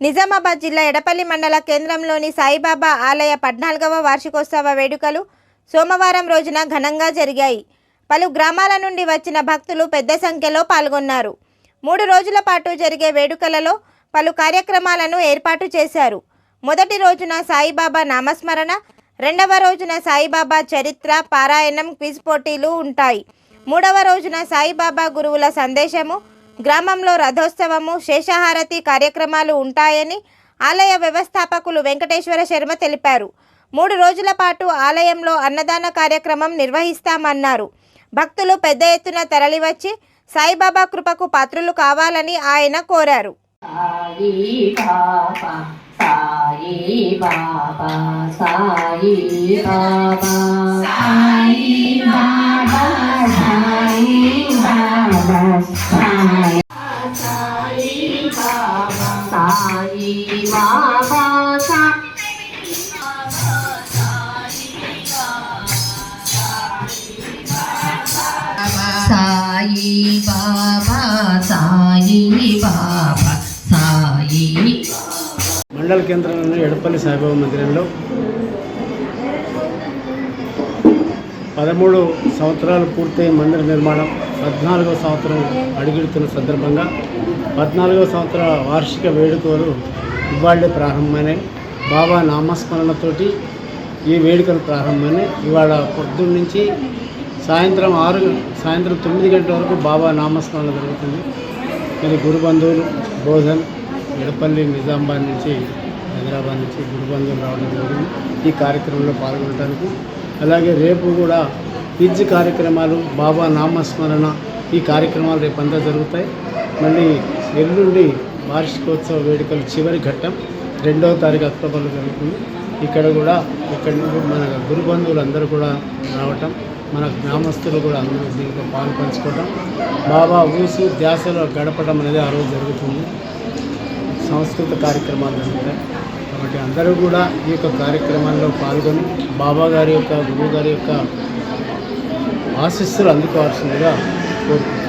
నిజామాబాద్ జిల్లా ఎడపల్లి మండల కేంద్రంలోని సాయిబాబా ఆలయ పద్నాలుగవ వార్షికోత్సవ వేడుకలు సోమవారం రోజున ఘనంగా జరిగాయి. పలు గ్రామాల నుండి వచ్చిన భక్తులు పెద్ద సంఖ్యలో పాల్గొన్నారు. మూడు రోజుల పాటు జరిగే వేడుకలలో పలు కార్యక్రమాలను ఏర్పాటు చేశారు. మొదటి రోజున సాయిబాబా నామస్మరణ రెండవ రోజున సాయిబాబా చరిత్ర పారాయణం క్విజ్ పోటీలు ఉంటాయి. మూడవ రోజున సాయిబాబా గురువుల సందేశము గ్రామంలో రథోత్సవము శేషహారతి కార్యక్రమాలు ఉంటాయని ఆలయ వ్యవస్థాపకులు వెంకటేశ్వర శర్మ తెలిపారు. మూడు రోజుల పాటు ఆలయంలో అన్నదాన కార్యక్రమం నిర్వహిస్తామన్నారు. భక్తులు పెద్ద ఎత్తున తరలివచ్చి సాయిబాబా కృపకు పాత్రులు కావాలని ఆయన కోరారు. సాయి బాబా సాయి బాబా సాయి సాయి సాయి బాబా సాయి బాబా సాయి బాబా సాయి మండల కేంద్రంలో ఎడపల్లి సాయిబాబా మందిరంలో పదమూడు సంవత్సరాలు పూర్తయి మందిర నిర్మాణం పద్నాలుగవ సంవత్సరం అడుగుడుతున్న సందర్భంగా పద్నాలుగవ సంవత్సర వార్షిక వేడుకలు ఇవాళే ప్రారంభమైనాయి. బాబా నామస్మరణతోటి ఈ వేడుకలు ప్రారంభమైనాయి. ఇవాళ పొద్దున్న నుంచి సాయంత్రం ఆరు సాయంత్రం తొమ్మిది గంటల వరకు బాబా నామస్మరణ జరుగుతుంది. మరి గురుబంధువులు బోధన్ ఎడపల్లి నిజామాబాద్ నుంచి హైదరాబాద్ నుంచి గురుబంధువులు రావడం జరిగింది. ఈ కార్యక్రమంలో పాల్గొనడానికి అలాగే రేపు కూడా క్విజ్ కార్యక్రమాలు బాబా నామస్మరణ ఈ కార్యక్రమాలు రేపు అంతా జరుగుతాయి. మళ్ళీ ఎల్లుండి వార్షికోత్సవ వేడుకలు చివరి ఘట్టం రెండవ తారీఖు అక్టోబర్లో జరుగుతుంది. ఇక్కడ కూడా ఇక్కడ నుండి మన గురు బంధువులు అందరూ కూడా రావటం మన గ్రామస్తులు కూడా అందరూ దీంట్లో పాలు పంచుకోవటం బాబా ఊసు ధ్యాసలో గడపడం అనేది ఆ రోజు జరుగుతుంది. సంస్కృత కార్యక్రమాలు జరుగుతాయి. కాబట్టి అందరూ కూడా ఈ యొక్క కార్యక్రమాల్లో పాల్గొని బాబా గారి యొక్క గురువు గారి యొక్క 아시스를 안 될 것 같습니다. 그